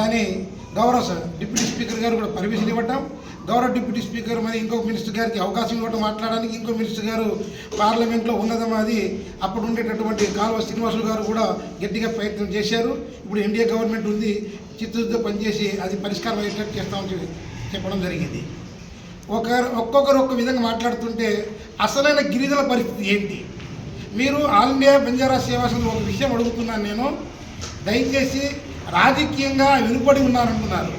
కానీ గౌరవ deputy speaker గారు కూడా పర్మిషన్ ఇవ్వటం గౌరవ డిప్యూటీ స్పీకర్ మరి ఇంకో మినిస్టర్ గారికి అవకాశం ఇవ్వటం మాట్లాడడానికి ఇంకో మినిస్టర్ గారు పార్లమెంట్లో ఉన్నదం అది. అప్పుడు ఉండేటటువంటి కాలువ శ్రీనివాసులు గారు కూడా గట్టిగా ప్రయత్నం చేశారు. ఇప్పుడు ఎన్డీఏ గవర్నమెంట్ ఉంది చిత్తూరుతో పనిచేసి అది పరిష్కారం అయ్యేటట్టు చేస్తామని చెప్పి చెప్పడం జరిగింది. ఒక ఒక్కొక్కరు ఒక్క విధంగా మాట్లాడుతుంటే అసలైన గిరిజన పరిస్థితి ఏంటి? మీరు ఆల్ ఇండియా బంజారా సేవా సంఘం ఒక విషయం అడుగుతున్నాను నేను. దయచేసి రాజకీయంగా వెనుకబడి ఉన్నారంటున్నారు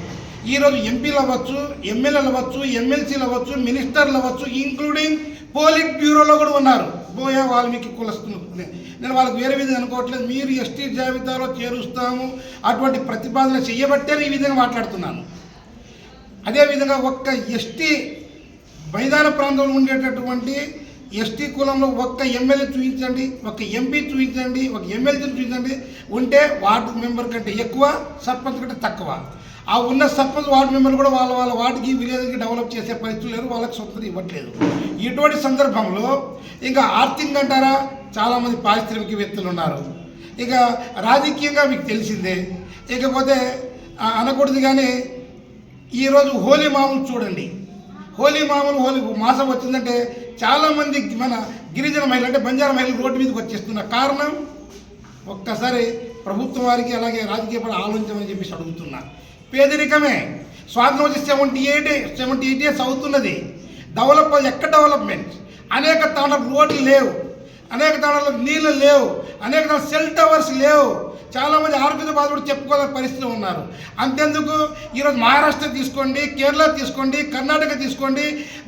ఈరోజు ఎంపీలు అవ్వచ్చు ఎమ్మెల్యేలు అవ్వచ్చు ఎమ్మెల్సీలు అవ్వచ్చు మినిస్టర్లు అవ్వచ్చు ఇంక్లూడింగ్ పోలిట్ బ్యూరోలో కూడా ఉన్నారు. బోయా వాల్మీకి కులస్తులు. నేను వాళ్ళకి వేరే విధంగా అనుకోవట్లేదు. మీరు ఎస్టీ జాబితాలో చేరుస్తాము అటువంటి ప్రతిపాదన చేయబట్టే ఈ విధంగా మాట్లాడుతున్నాను. అదేవిధంగా ఒక్క ఎస్టీ మైదాన ప్రాంతంలో ఉండేటటువంటి ఎస్టీ కులంలో ఒక్క ఎమ్మెల్యే చూపించండి ఒక ఎంపీ చూపించండి ఒక ఎమ్మెల్యే చూపించండి. ఉంటే వార్డు మెంబర్ కంటే ఎక్కువ సర్పంచ్ కంటే తక్కువ. ఆ ఉన్న సర్పంచ్ వార్డు మెంబర్ కూడా వాళ్ళ వాళ్ళ వార్డుకి విలేజ్కి డెవలప్ చేసే పరిస్థితులు లేరు వాళ్ళకి స్వతంత్రం ఇవ్వట్లేదు. ఇటువంటి సందర్భంలో ఇంకా ఆర్థికంగా అంటారా? చాలామంది పారిశ్రామికవేత్తలు ఉన్నారు. ఇక రాజకీయంగా మీకు తెలిసిందే. ఇకపోతే అనకూడదు కానీ ఈరోజు హోలీ మామూలు చూడండి. హోలీ మామూలు హోలీ మాసం వచ్చిందంటే చాలామంది మన గిరిజన మహిళలు అంటే బంజారా మహిళలు రోడ్డు మీదకి వచ్చేస్తున్న కారణం ఒక్కసారి ప్రభుత్వం వారికి అలాగే రాజకీయ పడ ఆలోచించమని చెప్పేసి అడుగుతున్నా. పేదరికమే. స్వాతంత్రం వచ్చి seventy eight seventy eight years అవుతున్నది. డెవలప్ ఎక్కడ డెవలప్మెంట్ అనేక తాండాలు రోడ్లు లేవు. అనేక తాండాలకు నీళ్ళు లేవు అనేక తాళ సెల్ టవర్స్ లేవు. చాలామంది ఆరోగ్య బాధపడి కూడా చెప్పుకోలేని పరిస్థితి ఉన్నారు. అంతెందుకు? ఈరోజు మహారాష్ట్ర తీసుకోండి కేరళ తీసుకోండి కర్ణాటక తీసుకోండి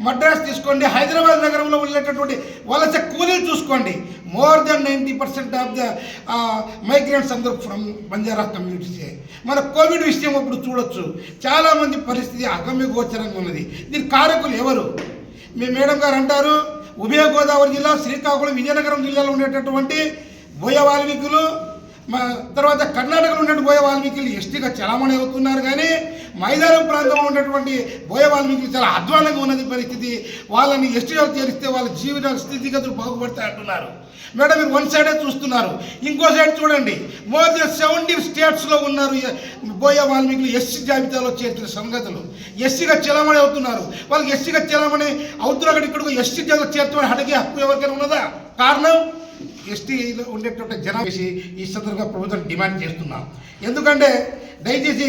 మద్రాస్ తీసుకోండి హైదరాబాద్ నగరంలో ఉండేటటువంటి వలస కూలీలు చూసుకోండి. More than ninety percent of the migrants అందరూ ఫ్రమ్ బంజారా కమ్యూనిటీసే మన కోవిడ్ విషయం అప్పుడు చూడొచ్చు. చాలామంది పరిస్థితి అగమ్య గోచరంగా ఉన్నది. దీని కారకులు ఎవరు? మీ మేడం గారు అంటారు ఉభయ గోదావరి జిల్లా శ్రీకాకుళం విజయనగరం జిల్లాలో ఉండేటటువంటి బోయ వాల్మీకులు తర్వాత కర్ణాటకలో ఉన్నటువంటి బోయ వాల్మీకులు ఎస్టీగా చలామణి అవుతున్నారు కానీ మైదానం ప్రాంతంలో ఉన్నటువంటి బోయ వాల్మీకులు చాలా అధ్వానంగా ఉన్నది పరిస్థితి. వాళ్ళని ఎస్టీలో చేరిస్తే వాళ్ళ జీవిత స్థితిగతులు బాగుపడతాయి అంటున్నారు. మేడం మీరు వన్ సైడే చూస్తున్నారు. ఇంకో సైడ్ చూడండి. మోర్ దెన్ సెవెంటీ స్టేట్స్లో ఉన్నారు ఎ- బోయ వాల్మీకులు ఎస్సీ జాబితాలో చేర్చిన సంగతులు. ఎస్సీగా చలామణి అవుతున్నారు. వాళ్ళకి ఎస్సీగా చలామణి అవుతున్నారు ఇక్కడ ఎస్సీ జాబితా చేర్చమని అడిగే హక్కు ఎవరికైనా ఉన్నదా? కారణం? ఎస్టీలో ఉండేటువంటి జనం ఈ సందర్భంగా ప్రభుత్వం డిమాండ్ చేస్తున్నాం ఎందుకంటే దయచేసి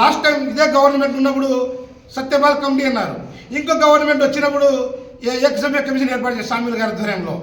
లాస్ట్ టైం ఇదే గవర్నమెంట్ ఉన్నప్పుడు సత్యపాల్ కమిటీ అన్నారు. ఇంకో గవర్నమెంట్ వచ్చినప్పుడు ఎక్సమ్య కమిషన్ ఏర్పాటు చేసి సామీల గారి ఆధ్వర్యంలో.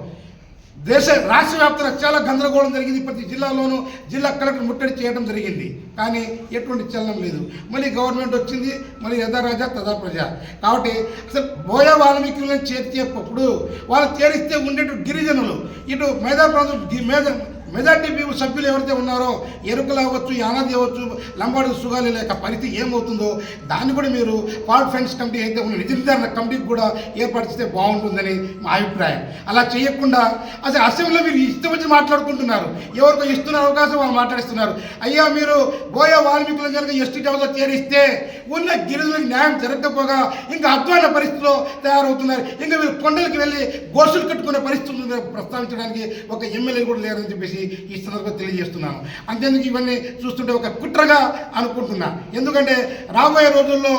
దేశ రాష్ట్ర వ్యాప్తంగా చాలా గందరగోళం జరిగింది ప్రతి జిల్లాలోనూ. జిల్లా కలెక్టర్ ముట్టడి చేయడం జరిగింది. కానీ ఎటువంటి చలనం లేదు. మళ్ళీ గవర్నమెంట్ వచ్చింది. మళ్ళీ యథా రాజా తదా ప్రజ. కాబట్టి అసలు బోయా వాల్మీకులను చేర్చేటప్పుడు వాళ్ళు చేరిస్తే ఉండేటువంటి గిరిజనులు ఇటు మేధా ప్రాంతం మేధా మెజార్టీ పీపుల్ సభ్యులు ఎవరైతే ఉన్నారో ఎరుకలు అవ్వచ్చు యానాది అవ్వచ్చు లంబాడు సుగాలి లేక పరిస్థితి ఏమవుతుందో దాన్ని కూడా మీరు పాల్ ఫ్రెండ్స్ కమిటీ అయితే ఉన్న నిధులధారణ కమిటీకి కూడా ఏర్పరిస్తే బాగుంటుందని మా అభిప్రాయం. అలా చేయకుండా అసలు అసెంబ్లీలో మీరు ఇష్టం వచ్చి మాట్లాడుకుంటున్నారు. ఎవరికో ఇస్తున్న అవకాశం వాళ్ళు మాట్లాడిస్తున్నారు. అయ్యా మీరు బోయా వాల్మీకులు కనుక ఎస్టీ టౌన్లో చేరిస్తే ఉన్న గిరిజనులకు న్యాయం జరగకపోగా ఇంకా అధ్వాన పరిస్థితిలో తయారవుతున్నారు. ఇంకా మీరు కొండలకు వెళ్ళి గోసులు కట్టుకునే పరిస్థితి ప్రస్తావించడానికి ఒక ఎమ్మెల్యే కూడా లేరని చెప్పేసి ఈ సందర్భంగా తెలియజేస్తున్నాను. అంతేందుకు ఇవన్నీ చూస్తుంటే ఒక కుట్రగా అనుకుంటున్నా. ఎందుకంటే రాబోయే రోజుల్లో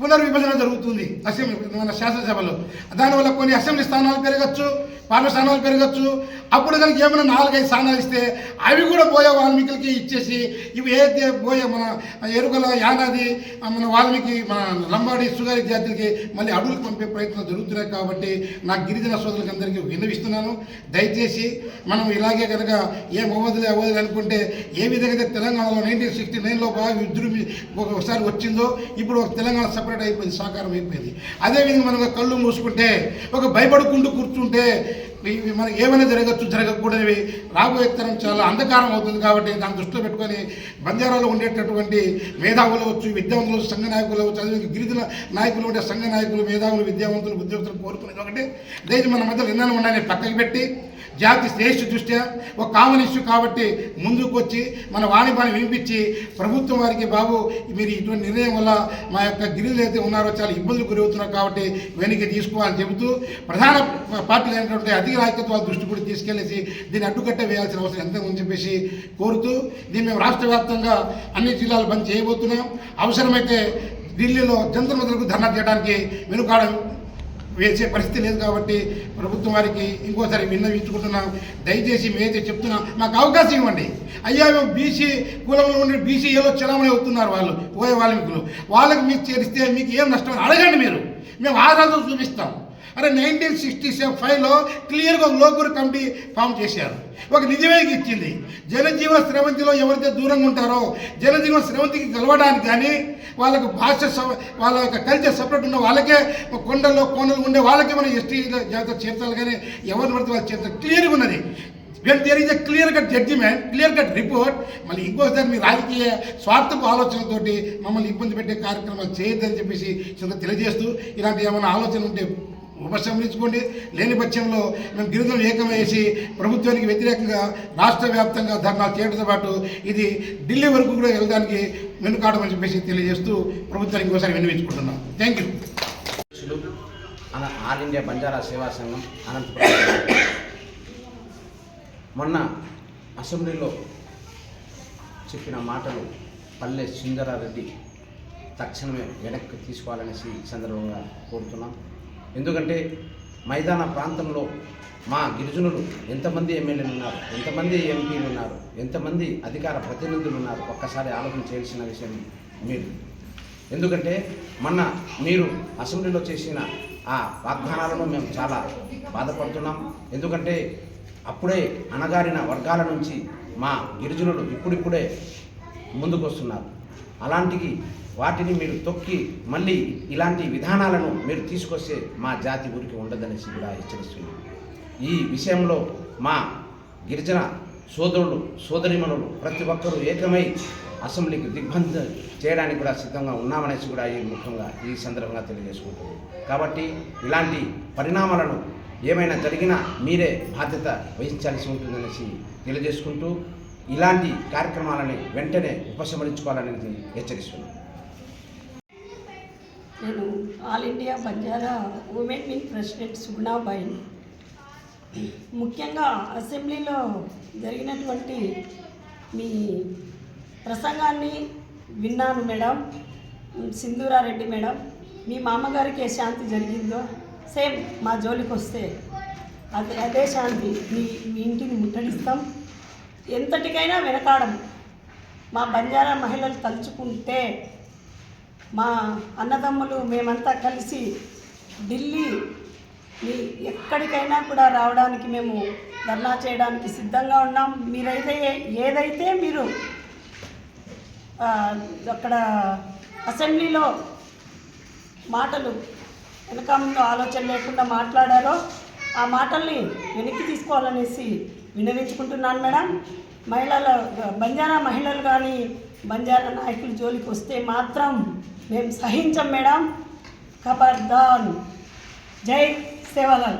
పునర్విభజన జరుగుతుంది అసెంబ్లీ మన శాసనసభలో. దానివల్ల కొన్ని అసెంబ్లీ స్థానాలు పెరగచ్చు పార్లమెంట్ స్థానాలు పెరగచ్చు. అప్పుడు కనుక ఏమైనా నాలుగైదు స్థానాలు ఇస్తే అవి కూడా పోయే వాల్మీకులకి ఇచ్చేసి ఇవి ఏదైతే పోయే మన ఎరుకల యానాది మన వాల్మీకి మన లంబాడి సుగారి జాతులకి మళ్ళీ అడవులకు పంపే ప్రయత్నం జరుగుతున్నాయి కాబట్టి నా గిరిజన సోదరులకు అందరికీ విన్నవిస్తున్నాను. దయచేసి మనం ఇలాగే కనుక ఏం అవ్వదులే అవ్వదులే అనుకుంటే ఏ విధంగా అయితే తెలంగాణలో నైన్టీన్ సిక్స్టీ నైన్లో బాగా విద్రుమి ఒకసారి వచ్చిందో ఇప్పుడు ఒక తెలంగాణ సపరేట్ అయిపోయింది సాకారం అయిపోయింది. అదేవిధంగా మనం కళ్ళు మూసుకుంటే ఒక భయపడుకుంటూ కూర్చుంటే మనకి ఏమైనా జరగచ్చు జరగకూడనివి. రాబోయే తరం చాలా అంధకారం అవుతుంది కాబట్టి దాన్ని దృష్టిలో పెట్టుకొని బంజారాలో ఉండేటటువంటి మేధావులు వచ్చు విద్యావంతులు సంఘ నాయకులు చదివి గిరిజన నాయకులు ఉండే సంఘ నాయకులు మేధావులు విద్యావంతులు ఉద్యోగులు కోరుకునేది ఒకటి. దయచేసి మన మధ్యలో ఎన్నో ఉన్నాయని పక్కకి పెట్టి జాతి శ్రేష్ఠ దృష్ట్యా ఒక కామన్ ఇష్యూ కాబట్టి ముందుకు వచ్చి మన వాణిపాన్ని వినిపించి ప్రభుత్వం వారికి బాబు మీరు ఇటువంటి నిర్ణయం వల్ల మా యొక్క గిరిజలు అయితే ఉన్నారో చాలా ఇబ్బందులు గురవుతున్నారు కాబట్టి వెనక్కి తీసుకోవాలని చెబుతూ ప్రధాన పార్టీలు అయినటువంటి అధిక నాయకత్వాల దృష్టి కూడా తీసుకెళ్ళేసి దీన్ని అడ్డుకట్ట వేయాల్సిన అవసరం ఎంత ఉందని చెప్పేసి కోరుతూ దీన్ని మేము రాష్ట్ర వ్యాప్తంగా అన్ని జిల్లాలు బంద్ చేయబోతున్నాం. అవసరమైతే ఢిల్లీలో జంతర్ మంత్రులకు ధర్నా చేయడానికి వెనుకాడము వేసే పరిస్థితి లేదు కాబట్టి ప్రభుత్వం వారికి ఇంకోసారి విన్నవించుకుంటున్నాం. దయచేసి మేమైతే చెప్తున్నాం మాకు అవకాశం ఇవ్వండి. అయ్యా మేము బీసీ కులంలో ఉండి బీసీ ఏలో చలామణి అవుతున్నారు వాళ్ళు ఓయే వాల్మీకులు. వాళ్ళకి మీకు చేరిస్తే మీకు ఏం నష్టం అడగండి మీరు. మేము ఆధారాలతో చూపిస్తాం. అరే నైన్టీన్ సిక్స్టీ సెవెన్ ఫైవ్లో క్లియర్గా ఒక లోకూరు కమిటీ ఫామ్ చేశారు. ఒక నిజమేకి ఇచ్చింది. జనజీవన స్రవంతిలో ఎవరైతే దూరంగా ఉంటారో జనజీవన స్రవంతికి కలవడానికి కానీ వాళ్ళకు భాష స- వాళ్ళ యొక్క కల్చర్ సపరేట్ ఉన్న వాళ్ళకే కొండల్లో కోనలు ఉండే వాళ్ళకే మనం ఎస్టీ జాతర చేర్చాలి కానీ ఎవరిని పడితే వాళ్ళు చేర్చాలి క్లియర్గా ఉన్నది. When there is a clear cut judgement clear cut report మళ్ళీ ఇంకోసారి మీ రాజకీయ స్వార్థపు ఆలోచనతోటి మమ్మల్ని ఇబ్బంది పెట్టే కార్యక్రమాలు చేయొద్దని చెప్పేసి చిన్న తెలియజేస్తూ ఇలాంటి ఏమైనా ఆలోచన ఉంటే ఉపశమించుకోండి లేని పక్షంలో మేము గిరిజనులు ఏకమేసి ప్రభుత్వానికి వ్యతిరేకంగా రాష్ట్ర వ్యాప్తంగా ధర్నాలు చేయడంతో పాటు ఇది ఢిల్లీ వరకు కూడా వెళ్ళడానికి వెనుకాడమని చెప్పేసి తెలియజేస్తూ ప్రభుత్వానికి ఒకసారి విన్నవించుకుంటున్నాం. థ్యాంక్ యూ అన ఆల్ ఇండియా బంజారా సేవా సంఘం అనంతపురం మొన్న అసెంబ్లీలో చెప్పిన మాటలు పల్లె సుందరారెడ్డి తక్షణమే వెనక్కి తీసుకోవాలనేసి సందర్భంగా కోరుతున్నాం. ఎందుకంటే మైదాన ప్రాంతంలో మా గిరిజనులు ఎంతమంది ఎమ్మెల్యేలు ఉన్నారు ఎంతమంది ఎంపీలు ఉన్నారు ఎంతమంది అధికార ప్రతినిధులు ఉన్నారు ఒక్కసారి ఆలోచన చేయాల్సిన విషయం మీరు. ఎందుకంటే మొన్న మీరు అసెంబ్లీలో చేసిన ఆ వాగ్దానాలను మేము చాలా బాధపడుతున్నాం. ఎందుకంటే అప్పుడే అణగారిన వర్గాల నుంచి మా గిరిజనులు ఇప్పుడిప్పుడే ముందుకొస్తున్నారు. అలాంటివి వాటిని మీరు తొక్కి మళ్ళీ ఇలాంటి విధానాలను మీరు తీసుకొస్తే మా జాతి ఊరికి ఉండదనేసి కూడా హెచ్చరిస్తున్నాం ఈ విషయంలో మా గిరిజన సోదరులు సోదరిమణులు ప్రతి ఒక్కరూ ఏకమై అసెంబ్లీకి దిగ్బంధ చేయడానికి కూడా సిద్ధంగా ఉన్నామనేసి కూడా ఈ ముఖ్యంగా ఈ సందర్భంగా తెలియజేసుకుంటుంది కాబట్టి ఇలాంటి పరిణామాలను ఏమైనా జరిగినా మీరే బాధ్యత వహించాల్సి ఉంటుందనేసి తెలియజేసుకుంటూ ఇలాంటి కార్యక్రమాలని వెంటనే ఉపసంహరించుకోవాలనేది హెచ్చరిస్తున్నాను నేను all India Banjara women wing president సుగుణాబాయిని. ముఖ్యంగా అసెంబ్లీలో జరిగినటువంటి మీ ప్రసంగాన్ని విన్నాను మేడం. సింధూరారెడ్డి మేడం మీ మామగారికి ఏ శాంతి జరిగిందో? సేమ్ మా జోలికి వస్తే అదే అదే శాంతి మీ మీ ఇంటిని ముట్టడిస్తాం. ఎంతటికైనా వెనకాడం. మా బంజారా మహిళలు తలుచుకుంటే మా అన్నదమ్ములు మేమంతా కలిసి ఢిల్లీ ఎక్కడికైనా కూడా రావడానికి మేము ధర్నా చేయడానికి సిద్ధంగా ఉన్నాం. మీరైతే ఏదైతే మీరు అక్కడ అసెంబ్లీలో మాటలు వెనకంలో ఆలోచన లేకుండా మాట్లాడారో ఆ మాటల్ని వెనక్కి తీసుకోవాలనేసి వినవించుకుంటున్నాను మేడం. మహిళల బంజారా మహిళలు కానీ బంజారా నాయకుల జోలికి వస్తే మాత్రం మేము సహించం మేడం. ఖబర్దాన్ జై సేవగల్